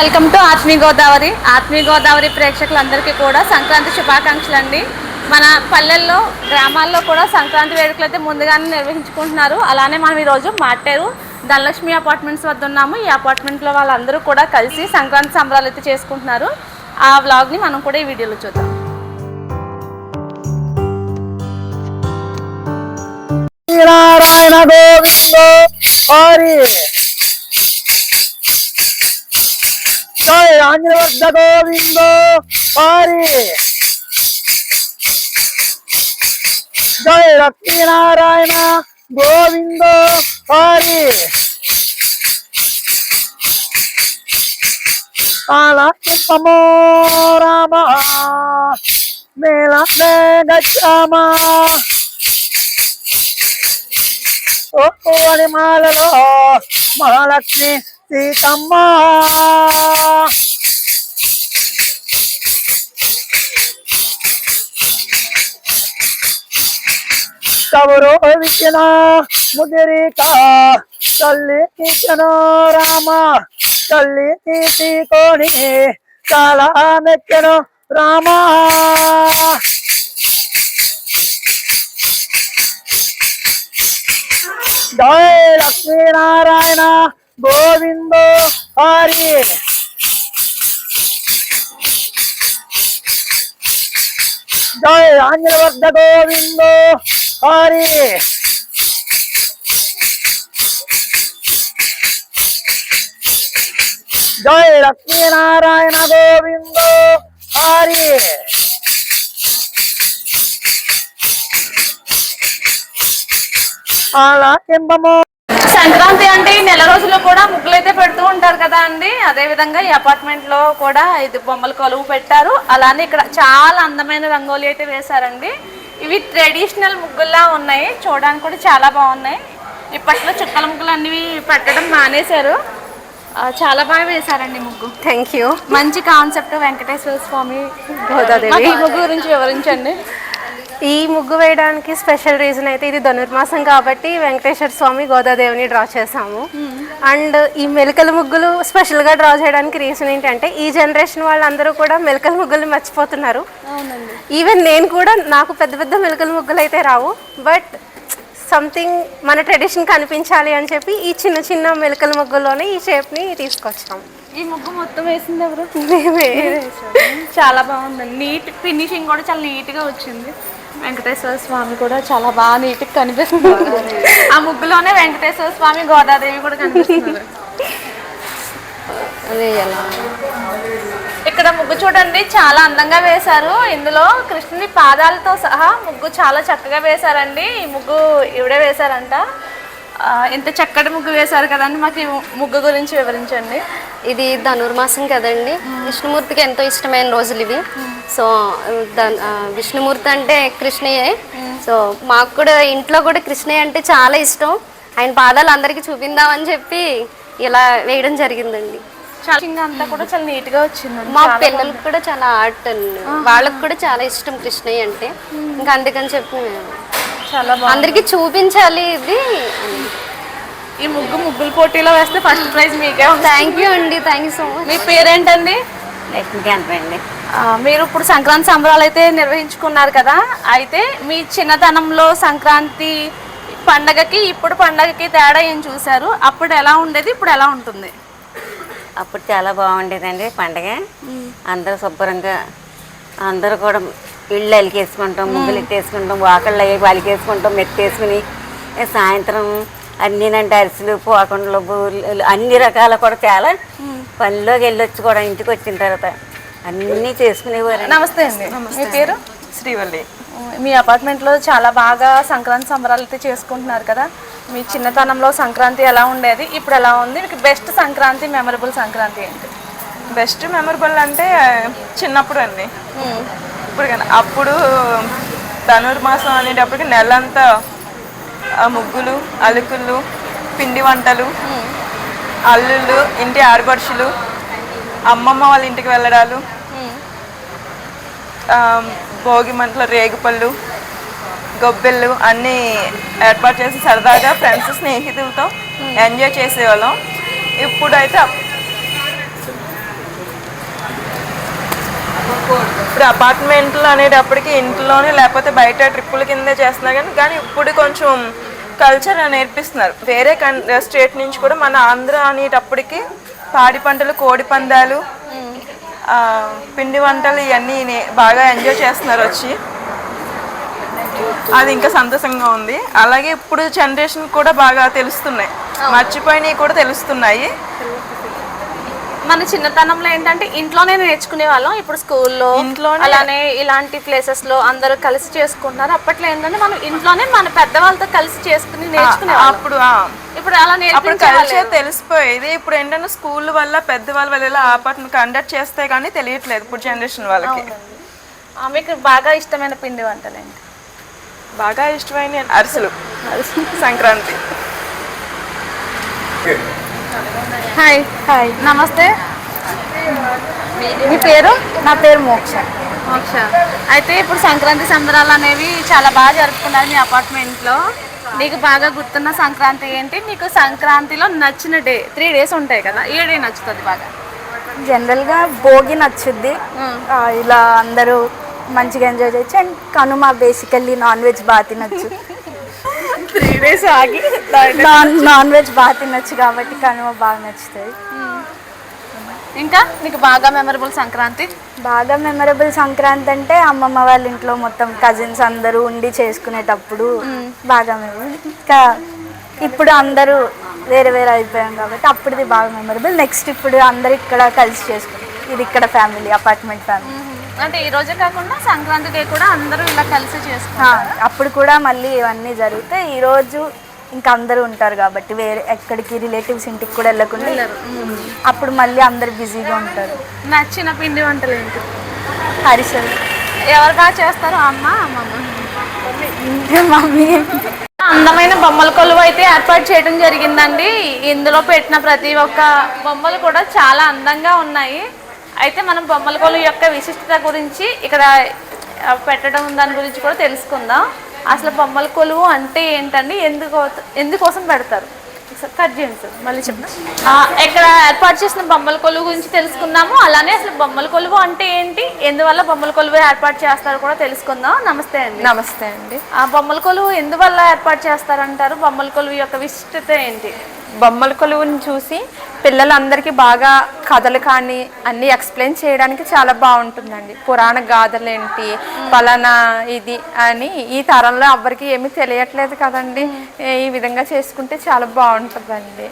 Welcome to Athmi Godavari. ఆత్మీ Godavari ప్రేక్షకులందరికీ కూడా సంక్రాంతి శుభాకాంక్షలు అండి మన పల్లెల్లో గ్రామాల్లో కూడా సంక్రాంతి వేడుకలు అయితే ముందుగానే నిర్వహించుకుంటున్నారు. అలానే మనం ఈరోజు మాటేరు ధనలక్ష్మి అపార్ట్మెంట్స్ వద్ద ఉన్నాము. ఈ అపార్ట్మెంట్లో వాళ్ళందరూ కూడా కలిసి సంక్రాంతి సంబరాలు అయితే చేసుకుంటున్నారు. ఆ వ్లాగ్ని మనం కూడా ఈ వీడియోలో చూద్దాం. ఆంజనేయ గోవిందో గోవింద హరి జయ లక్ష్మీనారాయణ గోవిందో హరి ఆలకింపమో రామ మేళ గచ్చామా. ఓ మాలలో మహాలక్ష్మి సీతమ్మ. కబురు విచ్చిన ముదిరిక. తల్లి ఇచ్చిన రామ. తల్లి తీసుకొని చాలా మెచ్చను రామ. జయ లక్ష్మీనారాయణ గోవిందో హరి. జయ ఆంజనవర్ధ గోవిందో Hare! జయ లక్ష్మీనారాయణ గోవింద హరి అలా కింబము. సంక్రాంతి అంటే ఈ నెల రోజులు కూడా ముగ్గులు అయితే పెడుతూ ఉంటారు కదా అండి. అదే విధంగా ఈ అపార్ట్మెంట్లో కూడా ఇది బొమ్మలు కొలువు పెట్టారు. అలానే ఇక్కడ చాలా అందమైన రంగోలి అయితే వేశారండి. ఇవి ట్రెడిషనల్ ముగ్గుల్లా ఉన్నాయి. చూడడానికి కూడా చాలా బాగున్నాయి. ఇప్పట్లో చుక్కల ముగ్గులు అన్ని పెట్టడం మానేశారు. చాలా బాగా వేశారండి ముగ్గు. థ్యాంక్ యూ మంచి కాన్సెప్ట్ వెంకటేశ్వర స్వామి గోదాదేవి. ముగ్గు గురించి వివరించండి. ఈ ముగ్గు వేయడానికి స్పెషల్ రీజన్ అయితే ఇది ధనుర్మాసం కాబట్టి వెంకటేశ్వర స్వామి గోదాదేవిని డ్రా చేసాము అండ్ ఈ మెలకల ముగ్గులు స్పెషల్గా డ్రా చేయడానికి రీజన్ ఏంటంటే ఈ జనరేషన్ వాళ్ళందరూ కూడా మెలకల ముగ్గులు మర్చిపోతున్నారు. ఈవెన్ నేను కూడా నాకు పెద్ద పెద్ద మెలకల ముగ్గులు అయితే రావు. బట్ సంథింగ్ మన ట్రెడిషన్ కనిపించాలి అని చెప్పి ఈ చిన్న చిన్న మెలకల ముగ్గులోనే ఈ షేప్ని తీసుకొచ్చాము. ఈ ముగ్గు మొత్తం వేసింది ఎవరు? చాలా బాగుందండి. నీట్ ఫినిషింగ్ కూడా చాలా నీట్గా వచ్చింది. వెంకటేశ్వర స్వామి కూడా చాలా బాగా నీట్గా కనిపిస్తుంది ఆ ముగ్గులోనే వెంకటేశ్వర స్వామి గోదాదేవి కూడా కనిపిస్తున్నారు. ఇక్కడ ముగ్గు చూడండి చాలా అందంగా వేశారు. ఇందులో కృష్ణుని పాదాలతో సహా ముగ్గు చాలా చక్కగా వేశారండి. ఈ ముగ్గు ఇవిడే వేశారంట. ఇంత చక్కటి ముగ్గు వేశారు కదండి. మాకు ముగ్గు గురించి వివరించండి. ఇది ధనుర్మాసం కదండి. విష్ణుమూర్తికి ఎంతో ఇష్టమైన రోజులు ఇవి. సో విష్ణుమూర్తి అంటే కృష్ణయ్యే. సో మాకు కూడా ఇంట్లో కూడా కృష్ణయ్య అంటే చాలా ఇష్టం. ఆయన పాదాలు అందరికీ చూపిందామని చెప్పి ఇలా వేయడం జరిగిందండి. అంతా కూడా చాలా నీట్గా వచ్చిందండి. మా పిల్లలకు కూడా చాలా ఆర్ట్ అండి. వాళ్ళకి కూడా చాలా ఇష్టం కృష్ణయ్య అంటే. ఇంకా అందుకని చెప్పి మేము చాలా అందరికీ చూపించాలి ఇది. ఈ ముగ్గు ముగ్గుల పోటీలో వేస్తే ఫస్ట్ ప్రైజ్ మీకే థ్యాంక్ యూ అండి థ్యాంక్ యూ సో మచ్ మీ పేరేంటండి? లక్ష్మీకాంత్ అండి మీరు ఇప్పుడు సంక్రాంతి సంబరాలు అయితే నిర్వహించుకున్నారు కదా అయితే మీ చిన్నతనంలో సంక్రాంతి పండగకి ఇప్పుడు పండగకి తేడా ఏం చూసారు అప్పుడు ఎలా ఉండేది ఇప్పుడు ఎలా ఉంటుంది? అప్పుడు చాలా బాగుండేదండి పండగ. అందరూ శుభ్రంగా అందరూ కూడా ఇళ్ళు అలికేసుకుంటాం ముగ్గులు ఎత్తేసుకుంటాం వాకళ్ళు అయ్యి అలికేసుకుంటాం మెత్తేసుకుని సాయంత్రం అన్నీనంటే అరిసెలు పోకండ్లు బూరెలు అన్ని రకాల కూడా చాలా పనిలోకి వెళ్ళొచ్చు కూడా ఇంటికి వచ్చిన తర్వాత అన్నీ చేసుకునేవారు. నమస్తే అండి. మీ పేరు? శ్రీవల్లి. మీ అపార్ట్మెంట్లో చాలా బాగా సంక్రాంతి సంబరాలు అయితే చేసుకుంటున్నారు కదా? మీ చిన్నతనంలో సంక్రాంతి ఎలా ఉండేది? ఇప్పుడు ఎలా ఉంది? మీకు బెస్ట్ సంక్రాంతి మెమరబుల్ సంక్రాంతి ఏంటి? బెస్ట్ మెమరబుల్ అంటే చిన్నప్పుడు అండి. ఇప్పుడు కానీ అప్పుడు ధనుర్మాసం అనేటప్పటికి నెలంతా ముగ్గులు అలుకులు పిండి వంటలు అల్లుళ్ళు ఇంటి ఆడపడుచులు అమ్మమ్మ వాళ్ళ ఇంటికి వెళ్ళడాలు భోగి మంటలు రేగుపళ్ళు గొబ్బెళ్ళు అన్నీ ఏర్పాటు చేసి సరదాగా ఫ్రెండ్స్ స్నేహితులతో ఎంజాయ్ చేసేవాళ్ళం. ఇప్పుడైతే ఇప్పుడు అపార్ట్మెంట్లు అనేటప్పటికి ఇంట్లోనే లేకపోతే బయట ట్రిప్పుల కిందే చేస్తున్నారు కానీ కానీ ఇప్పుడు కొంచెం కల్చర్ నేర్పిస్తున్నారు. వేరే కన్ స్టేట్ నుంచి కూడా మన ఆంధ్ర అనేటప్పటికి పాడి పంటలు కోడి పందాలు పిండి వంటలు ఇవన్నీ బాగా ఎంజాయ్ చేస్తున్నారు వచ్చి. అది ఇంకా సంతోషంగా ఉంది. అలాగే ఇప్పుడు జనరేషన్ కూడా బాగా తెలుస్తున్నాయి. మర్చిపోయినవి కూడా తెలుస్తున్నాయి. మన చిన్నతనంలో ఏంటంటే ఇంట్లోనే నేర్చుకునే వాళ్ళం. ఇప్పుడు స్కూల్లో ఇంట్లోనే- అలానే ఇలాంటి ప్లేసెస్లో అందరూ కలిసి చేసుకుంటున్నారు. అప్పట్లో ఏంటంటే మనం ఇంట్లోనే మన పెద్దవాళ్ళతో కలిసి చేసుకుని నేర్చుకునే అప్పుడు ఆ, ఇప్పుడు అలా అప్పుడు కల్చర్ తెలిసిపోయేది. ఇప్పుడు ఏంటంటే స్కూల్ వల్ల పెద్దవాళ్ళ వల్ల ఇలా ఆపాటను కండక్ట్ చేస్తే కానీ తెలియట్లేదు ఇప్పుడు జనరేషన్ వాళ్ళకి. ఆ, మీకు బాగా ఇష్టమైన పిండి వంటలేంటి బాగా ఇష్టమైన అరిసెలు. సంక్రాంతి. హాయ్ హాయ్ నమస్తే మీ పేరు? నా పేరు మోక్ష. మోక్ష. అయితే ఇప్పుడు సంక్రాంతి సంబరాలు అనేవి చాలా బాగా జరుపుకున్నారు మీ అపార్ట్మెంట్లో. నీకు బాగా గుర్తున్న సంక్రాంతి ఏంటి? నీకు సంక్రాంతిలో నచ్చిన డే త్రీ డేస్ ఉంటాయి కదా ఏ డే నచ్చుతుంది బాగా? జనరల్గా భోగి నచ్చుద్ది. ఇలా అందరూ మంచిగా ఎంజాయ్ చేయొచ్చు. And Kanuma basically non veg బాగా తినచ్చు త్రీ డేస్ ఆగి నాన్ నాన్ వెజ్ బాగా తినచ్చు కాబట్టి కనుమ బాగా నచ్చుతుంది. ఇంకా నీకు బాగా మెమరబుల్ సంక్రాంతి? బాగా మెమరబుల్ సంక్రాంతి అంటే అమ్మమ్మ వాళ్ళ ఇంట్లో మొత్తం కజిన్స్ అందరూ ఉండి చేసుకునేటప్పుడు బాగా మెమరబుల్. ఇంకా ఇప్పుడు అందరూ వేరే వేరే అయిపోయాం కాబట్టి అప్పుడుది బాగా మెమరబుల్. నెక్స్ట్ ఇప్పుడు అందరు ఇక్కడ కలిసి చేసుకుంటాం ఇది ఇక్కడ ఫ్యామిలీ అపార్ట్మెంట్ ఫ్యామిలీ. అంటే ఈ రోజే కాకుండా సంక్రాంతి డే కూడా అందరూ ఇలా కలిసి చేసుకుంటారు. అప్పుడు కూడా మళ్ళీ ఇవన్నీ జరిగితే ఈరోజు ఇంకా అందరూ ఉంటారు కాబట్టి వేరే ఎక్కడికి రిలేటివ్స్ ఇంటికి కూడా వెళ్ళకుండా అప్పుడు మళ్ళీ అందరు బిజీగా ఉంటారు. నచ్చిన పిండి వంటలు ఏంటి? హరిసలు ఎవరు బాగా చేస్తారు అమ్మ అమ్మమ్మ? మమ్మీ అందమైన బొమ్మల కొలువు అయితే ఏర్పాటు చేయడం జరిగిందండి. ఇందులో పెట్టిన ప్రతి ఒక్క బొమ్మలు కూడా చాలా అందంగా ఉన్నాయి. అయితే మనం బొమ్మల కొలువు యొక్క విశిష్టత గురించి ఇక్కడ పెట్టడం దాని గురించి కూడా తెలుసుకుందాం. అసలు బొమ్మల కొలువు అంటే ఏంటండి? ఎందుకు ఎందుకోసం పెడతారు? కట్ చేయండి సార్ మళ్ళీ చెప్తాను ఇక్కడ ఏర్పాటు చేసిన బొమ్మల కొలువు గురించి తెలుసుకుందాము. అలానే అసలు బొమ్మల కొలువు అంటే ఏంటి? ఎందువల్ల బొమ్మల కొలువు ఏర్పాటు చేస్తారో కూడా తెలుసుకుందాం. నమస్తే అండి. నమస్తే అండి. ఆ బొమ్మల కొలువు ఎందువల్ల ఏర్పాటు చేస్తారంటారు? బొమ్మల కొలువు యొక్క విశిష్టత ఏంటి? బొమ్మల కొలువుని చూసి పిల్లలందరికీ బాగా కథలు కానీ అన్నీ ఎక్స్ప్లెయిన్ చేయడానికి చాలా బాగుంటుందండి. పురాణ గాథలు ఏంటి పలానా ఇది అని ఈ తరంలో ఎవ్వరికి ఏమీ తెలియట్లేదు కదండి. ఈ విధంగా చేసుకుంటే చాలా బాగుంటుందండి.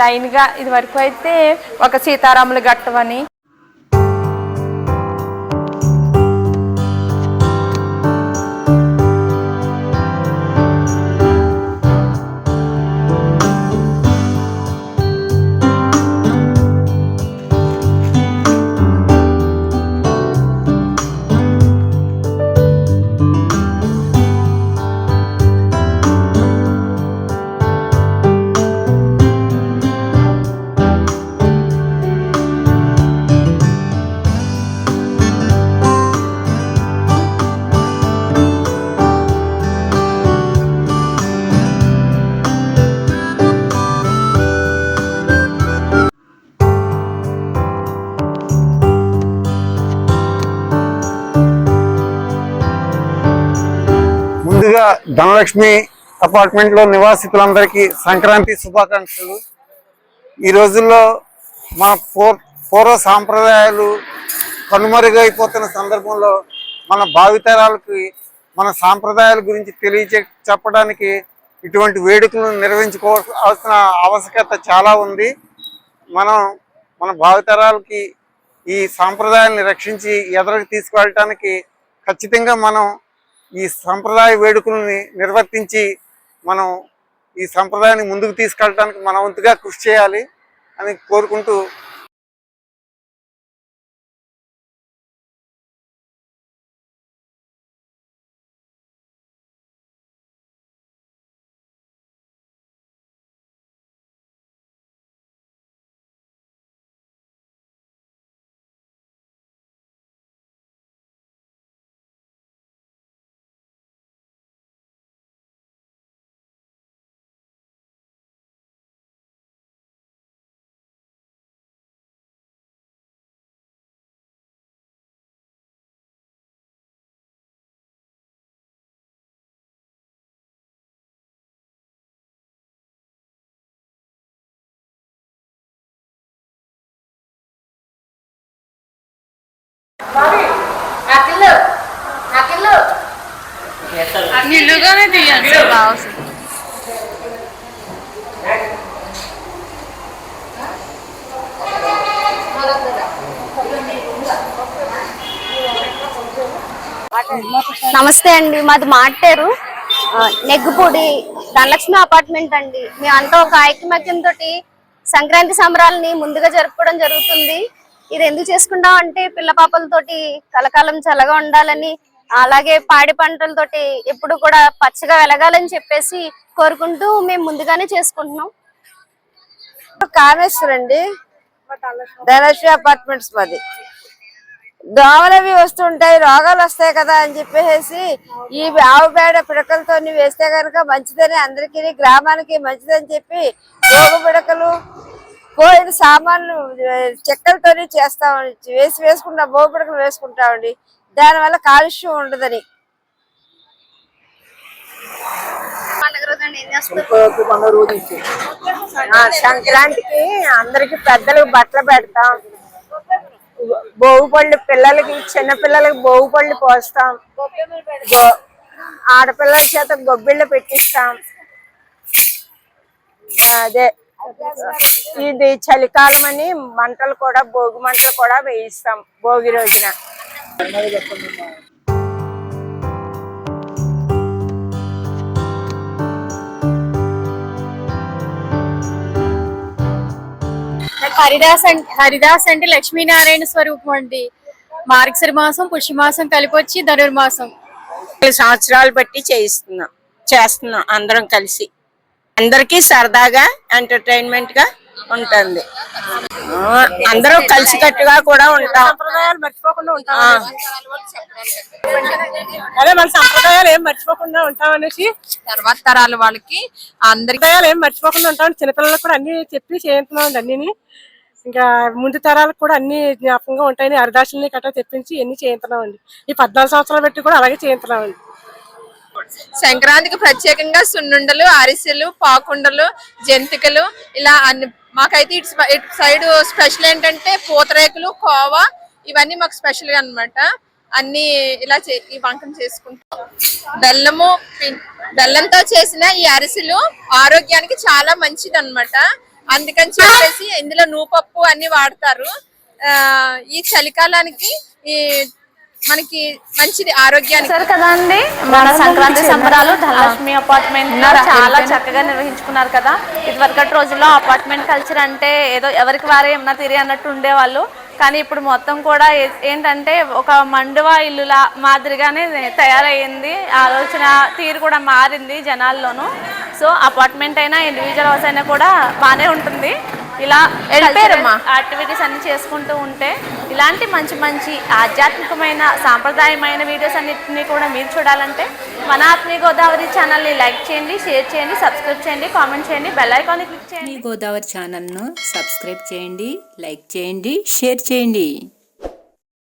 లైన్గా ఇది వరకు అయితే ఒక సీతారాముల ఘట్టమని అని ధనలక్ష్మి అపార్ట్మెంట్లో నివాసితులందరికీ సంక్రాంతి శుభాకాంక్షలు. ఈ రోజుల్లో మన పూర్వ సాంప్రదాయాలు కనుమరుగైపోతున్న సందర్భంలో మన భావితరాలకి మన సాంప్రదాయాల గురించి తెలియచే చెప్పడానికి ఇటువంటి వేడుకలను నిర్వహించుకోవాల్సిన ఆవశ్యకత చాలా ఉంది. మనం మన భావితరాలకి ఈ సాంప్రదాయాన్ని రక్షించి ఎదరికి తీసుకువెళ్ళటానికి ఖచ్చితంగా మనం ఈ సంప్రదాయ వేడుకల్ని నిర్వర్తించి మనం ఈ సంప్రదాయాన్ని ముందుకు తీసుకెళ్ళడానికి మన వంతుగా కృషి చేయాలి అని కోరుకుంటూ నిలుగానే తీయండి బాగా. నమస్తే అండి మాది మాటేరు. ఆ, నెగ్గుపూడి ధనలక్ష్మి అపార్ట్మెంట్ అండి. మేమంతా ఒక ఐక్యమత్యం తోటి సంక్రాంతి సంబరాలని ముందుగా జరుపుకోవడం జరుగుతుంది. ఇది ఎందుకు చేసుకుంటాం అంటే పిల్ల పాపలతోటి కలకాలం చల్లగా ఉండాలని అలాగే పాడి పంటలతోటి ఎప్పుడు కూడా పచ్చగా వెలగాలని చెప్పేసి కోరుకుంటూ మేము ముందుగానే చేసుకుంటున్నాం. కామేశ్వర్ అండి. ధనశ్రీ అపార్ట్మెంట్స్ మాది. దోమలు అవి వస్తుంటాయి రోగాలు వస్తాయి కదా అని చెప్పేసి ఈ ఆవు పేడ పిడకలతో వేస్తే కనుక మంచిదని అందరికీ గ్రామానికి మంచిదని చెప్పి రోగ పిడకలు పోయిన సామాన్లు చెక్కలతోని చేస్తామండి. వేసి వేసుకుంటాం గోగు పిడకలు వేసుకుంటామండి. దానివల్ల కాలుష్యం ఉండదని. సంక్రాంతికి అందరికి పెద్దలకు బట్టలు పెడతాం. భోగి పళ్ళు పిల్లలకి చిన్న పిల్లలకి భోగి పళ్ళు పోస్తాం. ఆడపిల్లల చేత గొబ్బిళ్ళు పెట్టిస్తాం. అదే. ఇది చలికాలం అని మంటలు కూడా భోగి మంటలు కూడా వేయిస్తాం భోగి రోజున. హరిదాస్ అంటే హరిదాస్ అంటే లక్ష్మీనారాయణ స్వరూపం అండి. మార్గశిర మాసం పుష్యమాసం కలిపి వచ్చి ధనుర్మాసం. సంవత్సరాలు బట్టి చేయిస్తున్నాం చేస్తున్నాం అందరం కలిసి. అందరికీ సరదాగా ఎంటర్టైన్మెంట్గా ఉంటుంది అందరూ కలిసికట్టుగా కూడా ఉంటాం. అదే మన సంప్రదాయాలు ఏం మర్చిపోకుండా ఉంటాం అనేసి తర్వాత తరాల వాళ్ళకి అందరికి ఏం మర్చిపోకుండా ఉంటాం చిన్నపిల్లలకు కూడా అన్ని చెప్పి చేయించున్నాం అన్ని ఇంకా ముందు తరాలకు కూడా అన్ని జ్ఞాపకంగా ఉంటాయని అరదాసుల్ని గట్రా తెప్పించి ఎన్ని చేయించున్నాం అండి ఈ పద్నాలుగు సంవత్సరాలు బట్టి కూడా అలాగే చేయించున్నాం అండి సంక్రాంతికి ప్రత్యేకంగా సున్నుండలు అరిసెలు పాకుండలు జంతికలు ఇలా అన్ని మాకైతే ఇటు ఇటు సైడ్ స్పెషల్ ఏంటంటే పూతరేకులు కోవా ఇవన్నీ మాకు స్పెషల్ అన్నమాట. అన్ని ఇలా చే- ఈ వంకం చేసుకుంటాం. బెల్లము బెల్లంతో చేసిన ఈ అరిసెలు ఆరోగ్యానికి చాలా మంచిది అనమాట అందుకని చెప్పేసి ఇందులో నూపప్పు అన్ని వాడతారు. ఆ, ఈ చలికాలానికి ఈ మనకి మంచిది ఆరోగ్యానికి. చూసారు కదండి మన సంక్రాంతి సంబరాలు ధనలక్ష్మి అపార్ట్మెంట్ చాలా చక్కగా నిర్వహించుకున్నారు కదా. ఇదివరకటి రోజుల్లో అపార్ట్మెంట్ కల్చర్ అంటే ఏదో ఎవరికి వారే ఏమన్నా తిరిగి అన్నట్టు ఉండేవాళ్ళు. కానీ ఇప్పుడు మొత్తం కూడా ఏంటంటే ఒక మండువా ఇల్లులా మాదిరిగానే తయారయ్యింది. ఆలోచన తీరు కూడా మారింది జనాల్లోనూ. సో అపార్ట్మెంట్ అయినా ఇండివిజువల్ హౌస్ అయినా కూడా బాగానే ఉంటుంది. ఇలా వెళ్ళిపోయారమ్మా. యాక్టివిటీస్ అన్ని చేసుకుంటూ ఉంటే ఇలాంటి మంచి మంచి ఆధ్యాత్మికమైన సాంప్రదాయమైన వీడియోస్ అన్నిటిని కూడా మీరు చూడాలంటే మన ఆత్మీయ గోదావరి ఛానల్ని లైక్ చేయండి షేర్ చేయండి సబ్స్క్రైబ్ చేయండి కామెంట్ చేయండి బెల్ ఐకాన్ని క్లిక్ చేయండి మీ గోదావరి ఛానల్ను సబ్స్క్రైబ్ చేయండి లైక్ చేయండి షేర్ చేయండి